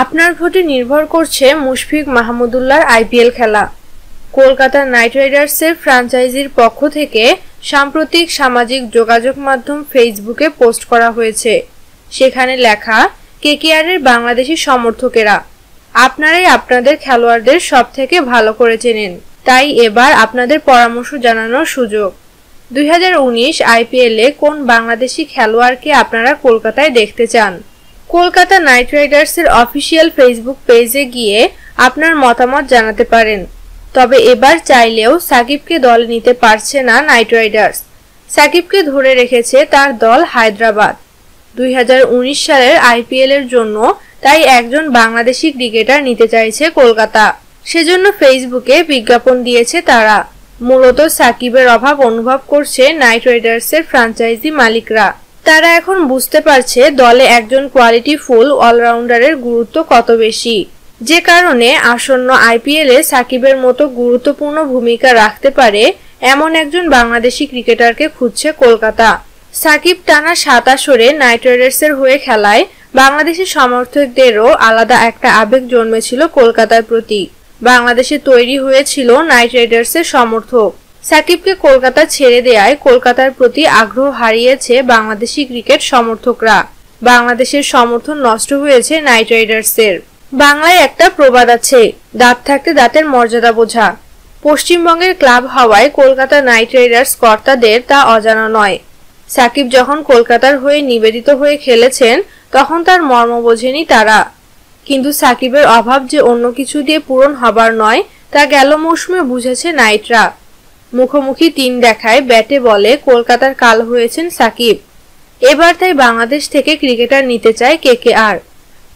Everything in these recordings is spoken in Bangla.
আপনার ভোটে নির্ভর করছে মুশফিক মাহমুদুল্লাহর আইপিএল খেলা। কলকাতা নাইট রাইডার্সের ফ্র্যাঞ্চাইজির পক্ষ থেকে সাম্প্রতিক সামাজিক যোগাযোগ মাধ্যম ফেসবুকে পোস্ট করা হয়েছে। সেখানে লেখা, কেকেআরের বাংলাদেশি সমর্থকেরা, আপনারাই আপনাদের খেলোয়াড়দের সব থেকে ভালো করে চেনেন। তাই এবার আপনাদের পরামর্শ জানানোর সুযোগ। দু হাজার উনিশ আইপিএলে কোন বাংলাদেশি খেলোয়াড়কে আপনারা কলকাতায় দেখতে চান? কলকাতা নাইট রাইডার্সের অফিসিয়াল ফেসবুক পেজে গিয়ে আপনার মতামত জানাতে পারেন। তবে এবার চাইলেও সাকিবকে দলে নিতে পারছে না নাইট রাইডার্স। সাকিবকে ধরে রেখেছে তার দল হায়দ্রাবাদ। দুই হাজার উনিশ সালের আইপিএল এর জন্য তাই একজন বাংলাদেশি ক্রিকেটার নিতে চাইছে কলকাতা। সেজন্য ফেসবুকে বিজ্ঞাপন দিয়েছে তারা। মূলত সাকিবের অভাব অনুভব করছে নাইট রাইডার্সের ফ্রাঞ্চাইজি মালিকরা। তারা এখন বুঝতে পারছে দলে একজন কোয়ালিটি ফুল অলরাউন্ডারের গুরুত্ব কত বেশি। যে কারণে আসন্ন আইপিএলে সাকিবের মতো গুরুত্বপূর্ণ ভূমিকা রাখতে পারে এমন একজন বাংলাদেশি ক্রিকেটারকে খুঁজছে কলকাতা। সাকিব টানা সাত আসরে নাইট রাইডার্সের হয়ে খেলায় বাংলাদেশি সমর্থকদেরও আলাদা একটা আবেগ জন্মেছিল কলকাতার প্রতি। বাংলাদেশে তৈরি হয়েছিল নাইট রাইডার্সের সমর্থক। সাকিবকে কলকাতা ছেড়ে দেয়ায় কলকাতার প্রতি আগ্রহ হারিয়েছে বাংলাদেশি ক্রিকেট সমর্থকরা। বাংলাদেশের সমর্থন নষ্ট হয়েছে নাইট রাইডার্সের। বাংলায় একটা প্রবাদ আছে, দাঁত থাকতে দাঁতের মর্যাদা বোঝা। পশ্চিমবঙ্গের ক্লাব হওয়ায় কলকাতা নাইট রাইডার্স কর্তাদের তা অজানা নয়। সাকিব যখন কলকাতার হয়ে নিবেদিত হয়ে খেলেছেন, তখন তার মর্ম বোঝেনি তারা। কিন্তু সাকিবের অভাব যে অন্য কিছু দিয়ে পূরণ হবার নয়, তা গেল মৌসুমে বুঝেছে নাইটরা। মুখোমুখি তিন দেখায় ব্যাটে বলে কলকাতার কাল হয়েছেন সাকিব। এবার তাই বাংলাদেশ থেকে ক্রিকেটার নিতে চায় কে কে আর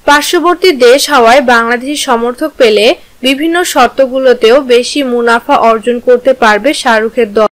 পার্শ্ববর্তী দেশ হওয়ায় বাংলাদেশি সমর্থক পেলে বিভিন্ন শর্তগুলোতেও বেশি মুনাফা অর্জন করতে পারবে শাহরুখের দল।